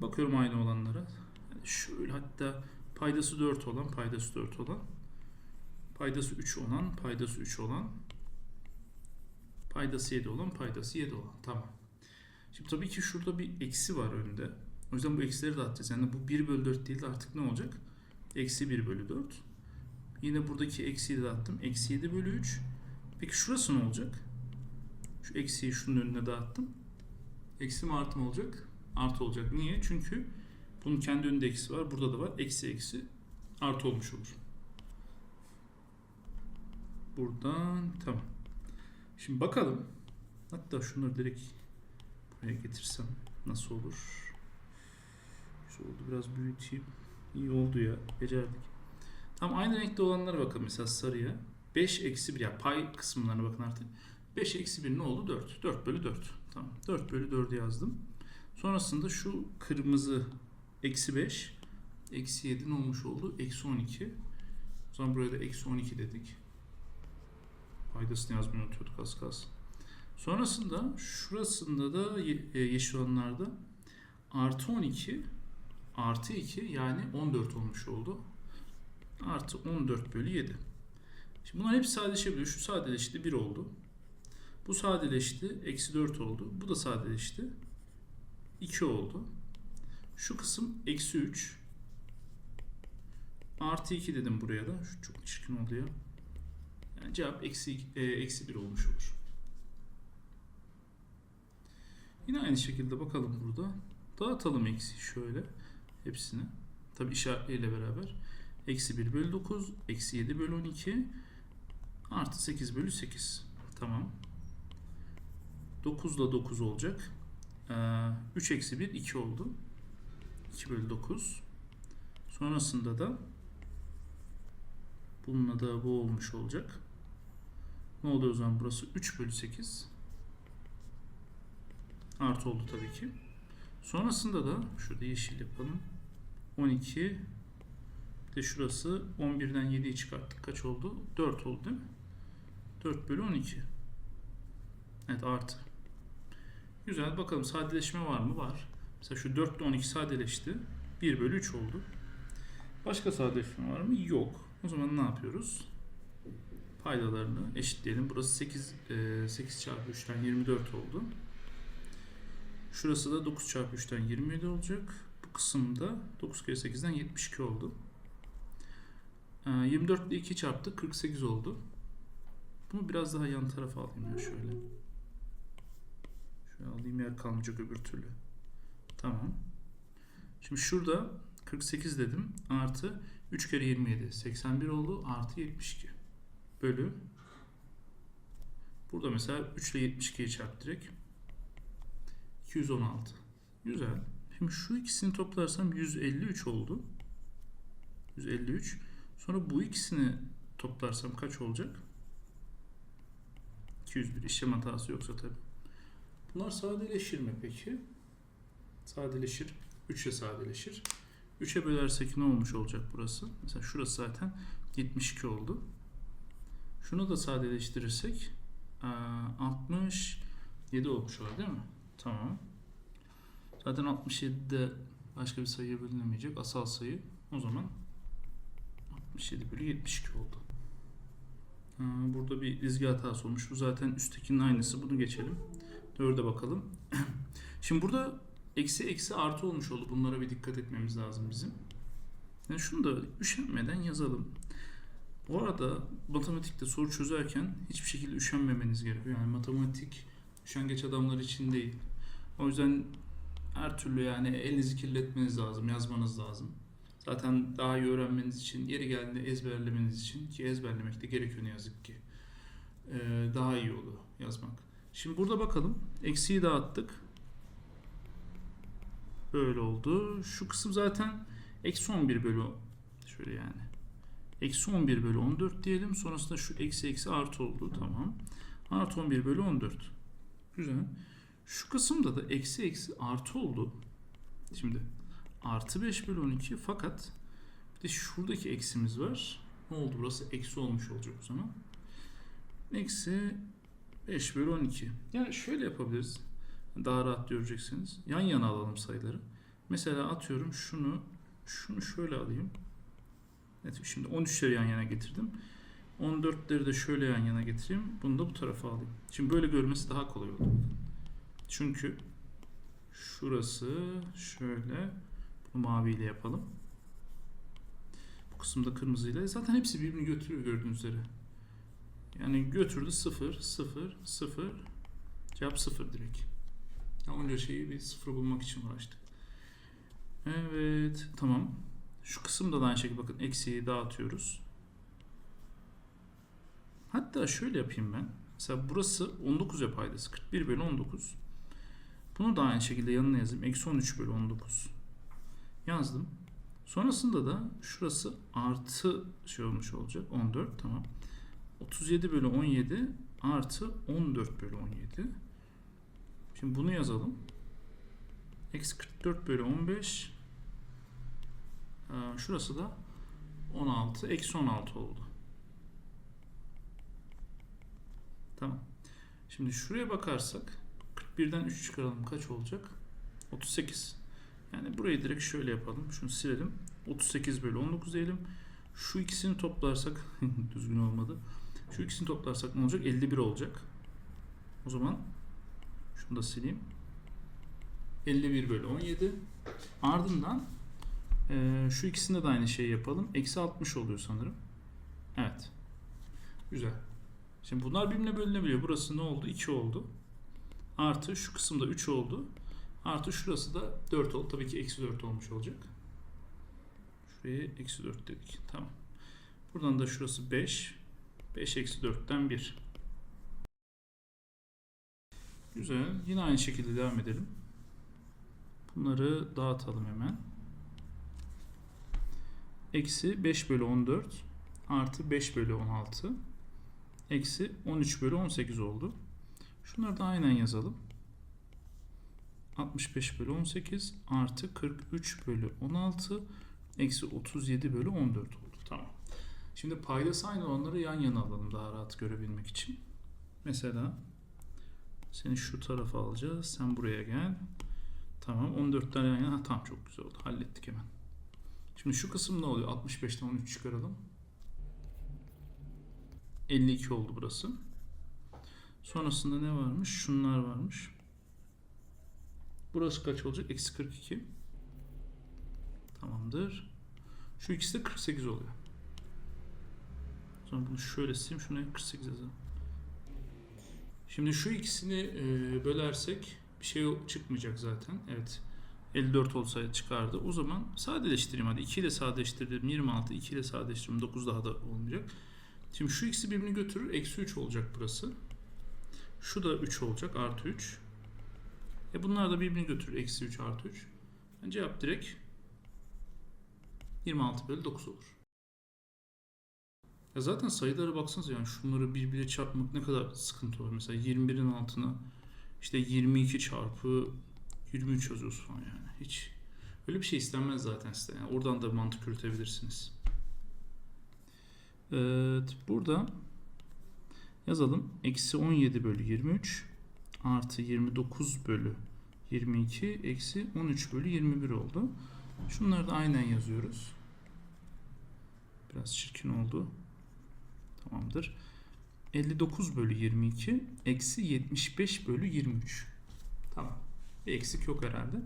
Bakıyorum aynı olanlara. Şöyle hatta paydası 4 olan, paydası 4 olan, paydası 3 olan, paydası 3 olan, paydası 7 olan, paydası 7 olan. Tamam. Şimdi tabii ki şurada bir eksi var önde. O yüzden bu eksileri dağıtacağız. Yani bu 1 bölü 4 değil de artık ne olacak? Eksi 1 bölü 4. Yine buradaki eksiyi de dağıttım. Eksi 7 bölü 3. Peki şurası ne olacak? Şu eksiyi şunun önüne dağıttım. Eksi mi artı mı olacak? Artı olacak. Niye? Çünkü bunun kendi önünde eksi var. Burada da var. Eksi eksi artı olmuş olur. Buradan tamam. Şimdi bakalım. Hatta şunları direkt buraya getirsem nasıl olur? Güzel oldu. Biraz büyüteyim. İyi oldu ya. Becerdik. Tam aynı renkte olanlara bakalım. Mesela sarıya. 5 eksi 1 ya pay kısımlarına bakın artık. 5 eksi 1 ne oldu? 4. 4 bölü 4. Tamam. 4 bölü 4'ü yazdım. Sonrasında şu kırmızı eksi 5 eksi 7 ne olmuş oldu? Eksi 12. O zaman buraya da eksi 12 dedik. Paydasını yazmayı unutuyorduk az kalsın. Sonrasında şurasında da e, yeşil olanlarda artı 12 artı 2 yani 14 olmuş oldu. Artı 14 bölü 7. Şimdi bunlar hep sadeleşebiliyor. Şu sadeleşti 1 oldu. Bu sadeleşti. Eksi 4 oldu. Bu da sadeleşti. 2 oldu. Şu kısım eksi 3. Artı 2 dedim buraya da. Şu çok çirkin oldu ya. Yani cevap eksi, e, eksi 1 olmuş olur. Yine aynı şekilde bakalım burada. Dağıtalım eksi şöyle. Hepsini. Tabi işaretleriyle beraber. Eksi 1 bölü 9. Eksi 7 bölü 12. Artı 8 bölü 8. Tamam. 9 da 9 olacak. Ee, 3 eksi 1 2 oldu. 2 bölü 9. Sonrasında da bununla da bu olmuş olacak. Ne oluyor o zaman burası 3 bölü 8. Artı oldu tabii ki. Sonrasında da şurada yeşil yapalım. 12 de şurası 11'den 7'yi çıkarttık. Kaç oldu? 4 oldu değil mi? 4 bölü 12. Evet artı. Güzel bakalım sadeleşme var mı? Var. Mesela şu 4 ile 12 sadeleşti. 1 bölü 3 oldu. Başka sadeleşme var mı? Yok. O zaman ne yapıyoruz? Paydalarını eşitleyelim. Burası 8, e, 8 çarpı 3'ten 24 oldu. Şurası da 9 çarpı 3'ten 27 olacak. Bu kısımda 9 kere 8'den 72 oldu. E, 24 ile 2 çarptı 48 oldu. Bunu biraz daha yan tarafa alayım ya şöyle. Alayım yer kalmayacak öbür türlü. Tamam. Şimdi şurada 48 dedim. Artı 3 kere 27. 81 oldu. Artı 72. Bölü. Burada mesela 3 ile 72'yi çarp direkt. 216. Güzel. Şimdi şu ikisini toplarsam 153 oldu. 153. Sonra bu ikisini toplarsam kaç olacak? 201. İşlem hatası yoksa tabii. Bunlar sadeleşir mi peki? Sadeleşir. 3'e sadeleşir. 3'e bölersek ne olmuş olacak burası? Mesela şurası zaten 72 oldu. Şunu da sadeleştirirsek eee, 67 olmuş olur değil mi? Tamam. Zaten 67'de başka bir sayıya bölünemeyecek. Asal sayı. O zaman 67 bölü 72 oldu. Burada bir dizgi hatası olmuş. Bu zaten üsttekinin aynısı. Bunu geçelim. 4'e bakalım. Şimdi burada eksi eksi artı olmuş oldu. Bunlara bir dikkat etmemiz lazım bizim. Yani şunu da üşenmeden yazalım. Bu arada matematikte soru çözerken hiçbir şekilde üşenmemeniz gerekiyor. Yani matematik üşengeç adamlar için değil. O yüzden her türlü yani elinizi kirletmeniz lazım, yazmanız lazım. Zaten daha iyi öğrenmeniz için, yeri geldiğinde ezberlemeniz için ki ezberlemek de gerekiyor ne yazık ki. Ee, daha iyi olur yazmak. Şimdi burada bakalım. Eksiği dağıttık. Böyle oldu. Şu kısım zaten eksi 11 bölü şöyle yani. Eksi 11 bölü 14 diyelim. Sonrasında şu eksi eksi artı oldu. Tamam. Artı 11 bölü 14. Güzel. Şu kısımda da eksi eksi artı oldu. Şimdi artı 5 bölü 12 fakat bir de şuradaki eksimiz var. Ne oldu burası? Eksi olmuş olacak o zaman. Eksi 5 bölü 12. Yani şöyle yapabiliriz. Daha rahat göreceksiniz. Yan yana alalım sayıları. Mesela atıyorum şunu şunu şöyle alayım. Evet şimdi 13'leri yan yana getirdim. 14'leri de şöyle yan yana getireyim. Bunu da bu tarafa alayım. Şimdi böyle görmesi daha kolay oldu. Çünkü şurası şöyle bunu maviyle yapalım. Bu kısımda kırmızıyla. Zaten hepsi birbirini götürüyor gördüğünüz üzere. Yani götürdü 0, 0, 0. Cevap 0 direkt. Ya onca şeyi bir sıfır bulmak için uğraştık. Evet tamam. Şu kısımda da aynı şekilde bakın eksiği dağıtıyoruz. Hatta şöyle yapayım ben. Mesela burası 19 ya paydası. 41 bölü 19. Bunu da aynı şekilde yanına yazayım. Eksi 13 bölü 19. Yazdım. Sonrasında da şurası artı şey olmuş olacak. 14 tamam. 37 bölü 17 artı 14 bölü 17. Şimdi bunu yazalım. Eksi 44 bölü 15. Ee, şurası da 16. Eksi 16 oldu. Tamam. Şimdi şuraya bakarsak 41'den 3 çıkaralım kaç olacak? 38. Yani burayı direkt şöyle yapalım. Şunu silelim. 38 bölü 19 diyelim. Şu ikisini toplarsak düzgün olmadı. Şu ikisini toplarsak ne olacak? 51 olacak. O zaman şunu da sileyim. 51 bölü 17. Ardından eee, şu ikisinde de aynı şeyi yapalım. Eksi 60 oluyor sanırım. Evet. Güzel. Şimdi bunlar birbirine bölünebiliyor. Burası ne oldu? 2 oldu. Artı şu kısımda 3 oldu. Artı şurası da 4 oldu. Tabii ki eksi 4 olmuş olacak. Şuraya eksi 4 dedik. Tamam. Buradan da şurası 5. 5 eksi 4'ten 1. Güzel. Yine aynı şekilde devam edelim. Bunları dağıtalım hemen. Eksi 5 bölü 14 artı 5 bölü 16 eksi 13 bölü 18 oldu. Şunları da aynen yazalım. 65 bölü 18 artı 43 bölü 16 eksi 37 bölü 14 oldu. Şimdi paydası aynı olanları yan yana alalım daha rahat görebilmek için. Mesela seni şu tarafa alacağız. Sen buraya gel. Tamam 14'ler yan yana. Ha, tamam çok güzel oldu. Hallettik hemen. Şimdi şu kısım ne oluyor? 65'ten 13 çıkaralım. 52 oldu burası. Sonrasında ne varmış? Şunlar varmış. Burası kaç olacak? Eksi 42. Tamamdır. Şu ikisi de 48 oluyor. Sonra bunu şöyle sileyim. Şuna 48 yazalım. Şimdi şu ikisini e, bölersek bir şey çıkmayacak zaten. Evet. 54 olsaydı çıkardı. O zaman sadeleştireyim hadi. 2 ile sadeleştirdim. 26. 2 ile sadeleştirdim. 9 daha da olmayacak. Şimdi şu ikisi birbirini götürür. Eksi 3 olacak burası. Şu da 3 olacak. Artı 3. E bunlar da birbirini götürür. Eksi 3 artı 3. Yani cevap direkt 26 bölü 9 olur. Ya zaten sayılara baksanıza yani şunları birbirine çarpmak ne kadar sıkıntı olur. Mesela 21'in altına işte 22 çarpı 23 yazıyorsun falan yani. Hiç öyle bir şey istenmez zaten size. Yani oradan da mantık yürütebilirsiniz. Evet, burada yazalım. Eksi 17 bölü 23 artı 29 bölü 22 eksi 13 bölü 21 oldu. Şunları da aynen yazıyoruz. Biraz çirkin oldu. Tamamdır. 59 bölü 22 eksi 75 bölü 23. Tamam. Bir eksik yok herhalde.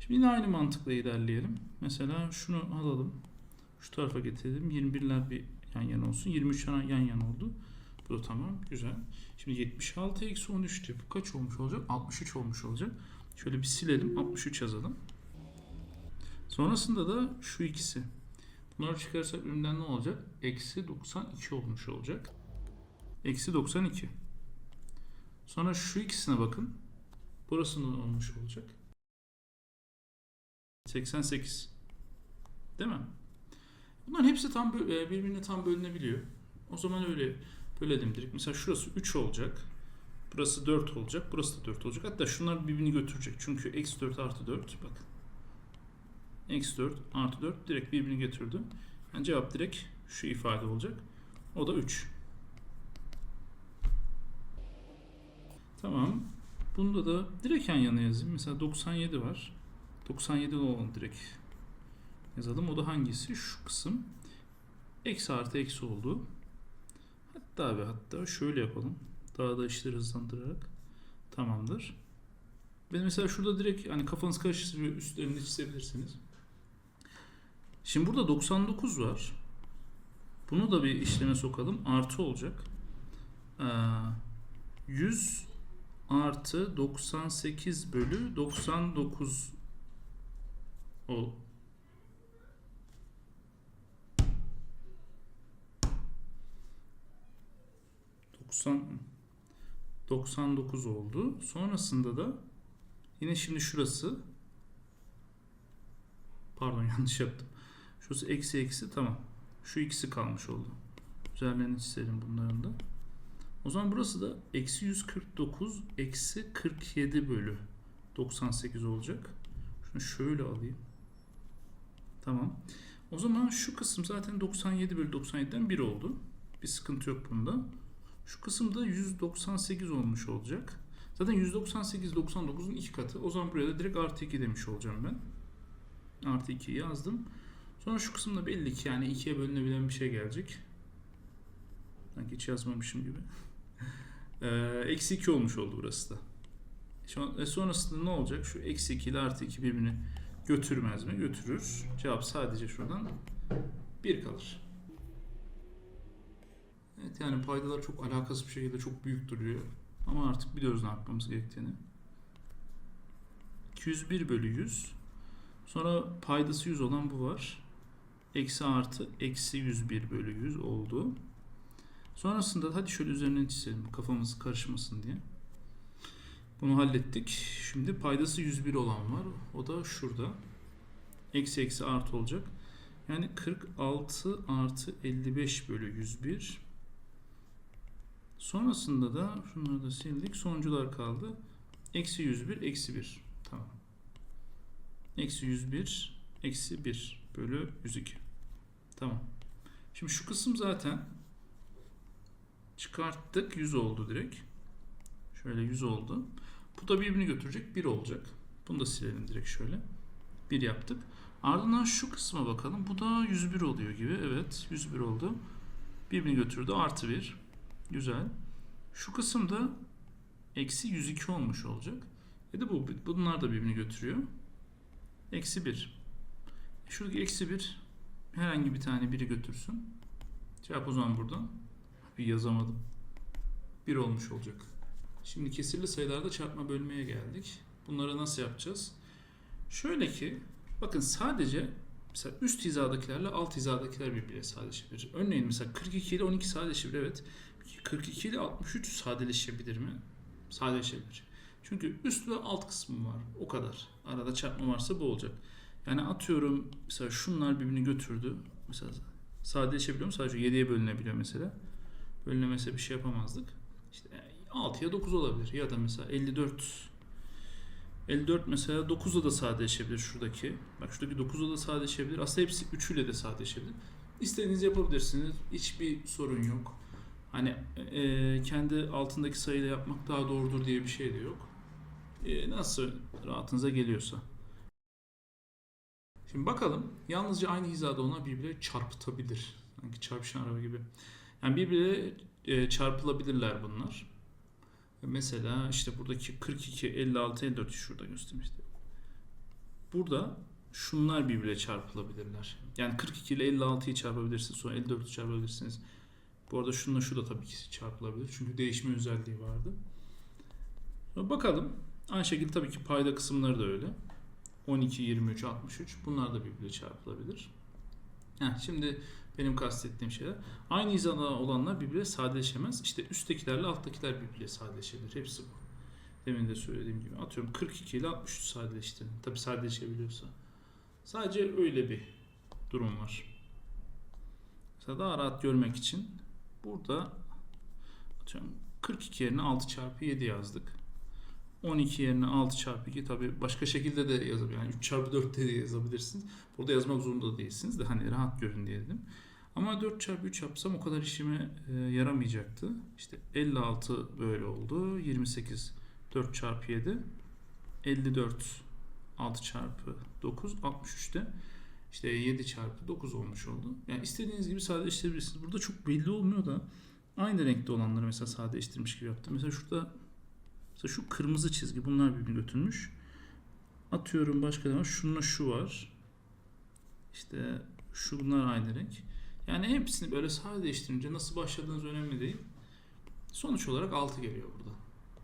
Şimdi yine aynı mantıkla ilerleyelim. Mesela şunu alalım. Şu tarafa getirelim. 21'ler bir yan yana olsun. 23 yan yan yana oldu. Bu da tamam. Güzel. Şimdi 76 eksi 13 diyor. Bu kaç olmuş olacak? 63 olmuş olacak. Şöyle bir silelim. 63 yazalım. Sonrasında da şu ikisi. Bunları çıkarırsak birbirinden ne olacak? Eksi 92 olmuş olacak. Eksi 92. Sonra şu ikisine bakın. Burası ne olmuş olacak? 88. Değil mi? Bunların hepsi tam e, birbirine tam bölünebiliyor. O zaman öyle bölelim direkt. Mesela şurası 3 olacak. Burası 4 olacak. Burası da 4 olacak. Hatta şunlar birbirini götürecek. Çünkü eksi 4 artı 4. Bakın. Eksi 4 artı 4 direkt birbirini götürdü. Yani cevap direkt şu ifade olacak. O da 3. Tamam. Bunda da direkt yan yana yazayım. Mesela 97 var. 97 olanı direkt yazalım. O da hangisi? Şu kısım. Eksi artı eksi oldu. Hatta ve hatta şöyle yapalım. Daha da işleri hızlandırarak. Tamamdır. Ve mesela şurada direkt hani kafanız karışırsa üstlerini çizebilirsiniz. Şimdi burada 99 var. Bunu da bir işleme sokalım. Artı olacak. Ee, 100 artı 98 bölü 99 o 90 99 oldu. Sonrasında da yine şimdi şurası pardon yanlış yaptım. Şurası eksi eksi tamam. Şu ikisi kalmış oldu. Üzerlerini çizelim bunların da. O zaman burası da eksi 149 eksi 47 bölü 98 olacak. Şunu şöyle alayım. Tamam. O zaman şu kısım zaten 97 bölü 97'den 1 oldu. Bir sıkıntı yok bunda. Şu kısım da 198 olmuş olacak. Zaten 198 99'un iki katı. O zaman buraya da direkt artı 2 demiş olacağım ben. Artı 2 yazdım. Sonra şu kısımda belli ki yani ikiye bölünebilen bir şey gelecek. Sanki hiç yazmamışım gibi. Ee, eksi 2 olmuş oldu burası da. E, sonrasında ne olacak? Şu eksi 2 ile artı 2 birbirini götürmez mi? Götürür. Cevap sadece şuradan 1 kalır. Evet yani paydalar çok alakasız bir şekilde çok büyük duruyor. Ama artık biliyoruz ne yapmamız gerektiğini. 201 bölü 100. Sonra paydası 100 olan bu var. Eksi artı eksi 101 bölü 100 oldu. Sonrasında hadi şöyle üzerine çizelim kafamız karışmasın diye. Bunu hallettik. Şimdi paydası 101 olan var. O da şurada. Eksi eksi artı olacak. Yani 46 artı 55 bölü 101. Sonrasında da şunları da sildik. Sonuncular kaldı. Eksi 101 eksi 1. Tamam. Eksi 101 eksi 1 bölü 102. Tamam. Şimdi şu kısım zaten çıkarttık. 100 oldu direkt. Şöyle 100 oldu. Bu da birbirini götürecek. 1 olacak. Bunu da silelim direkt şöyle. 1 yaptık. Ardından şu kısma bakalım. Bu da 101 oluyor gibi. Evet 101 oldu. Birbirini götürdü. Artı 1. Güzel. Şu kısımda eksi 102 olmuş olacak. E de bu, bunlar da birbirini götürüyor. Eksi 1. Şuradaki eksi 1 herhangi bir tane biri götürsün. Cevap o zaman buradan. Bir yazamadım. 1 olmuş olacak. Şimdi kesirli sayılarda çarpma bölmeye geldik. Bunları nasıl yapacağız? Şöyle ki bakın sadece mesela üst hizadakilerle alt hizadakiler birbirine sadeleşebilir. Örneğin mesela 42 ile 12 sadeleşebilir evet. 42 ile 63 sadeleşebilir mi? Sadeleşebilir. Çünkü üst ve alt kısmı var. O kadar. Arada çarpma varsa bu olacak. Yani atıyorum mesela şunlar birbirini götürdü. Mesela sadeleşebiliyor mu? Sadece 7'ye bölünebiliyor mesela. Bölünemese bir şey yapamazdık. İşte 6'ya 9 olabilir. Ya da mesela 54 54 mesela 9'la da sadeleşebilir şuradaki. Bak şuradaki 9'la da sadeleşebilir. Aslında hepsi 3 ile de sadeleşebilir. İstediğinizi yapabilirsiniz. Hiçbir sorun yok. Hani e, kendi altındaki sayıyla yapmak daha doğrudur diye bir şey de yok. E, nasıl rahatınıza geliyorsa. Şimdi bakalım. Yalnızca aynı hizada olan birbirine çarpıtabilir. Sanki çarpışan araba gibi. Yani birbirine çarpılabilirler bunlar. Mesela işte buradaki 42, 56, 54 şurada göstermişti. Burada şunlar birbirine çarpılabilirler. Yani 42 ile 56'yı çarpabilirsiniz. Sonra 54'ü çarpabilirsiniz. Bu arada şununla şu da tabii ki çarpılabilir. Çünkü değişme özelliği vardı. Bakalım. Aynı şekilde tabii ki payda kısımları da öyle. 12, 23, 63 bunlar da birbirine çarpılabilir. Heh, şimdi benim kastettiğim şeyler. Aynı hizada olanlar birbirine sadeleşemez. İşte üsttekilerle alttakiler birbirine sadeleşebilir. Hepsi bu. Demin de söylediğim gibi. Atıyorum 42 ile 63 sadeleştirin. Tabii sadeleşebiliyorsa. Sadece öyle bir durum var. Mesela daha rahat görmek için burada atıyorum 42 yerine 6 çarpı 7 yazdık. 12 yerine 6 çarpı 2 tabi başka şekilde de yazabilirsiniz. Yani 3 çarpı 4 de yazabilirsiniz. Burada yazmak zorunda değilsiniz de hani rahat görün diye dedim. Ama 4 çarpı 3 yapsam o kadar işime e, yaramayacaktı. İşte 56 böyle oldu. 28 4 çarpı 7 54 6 çarpı 9 63'te işte 7 çarpı 9 olmuş oldu. Yani istediğiniz gibi sadeleştirebilirsiniz. Burada çok belli olmuyor da aynı renkte olanları mesela sadeleştirmiş gibi yaptım. Mesela şurada mesela şu kırmızı çizgi bunlar birbirini götürmüş. Atıyorum başka var? Şununla şu var. İşte şu bunlar aynı renk. Yani hepsini böyle sadeleştirince nasıl başladığınız önemli değil. Sonuç olarak 6 geliyor burada.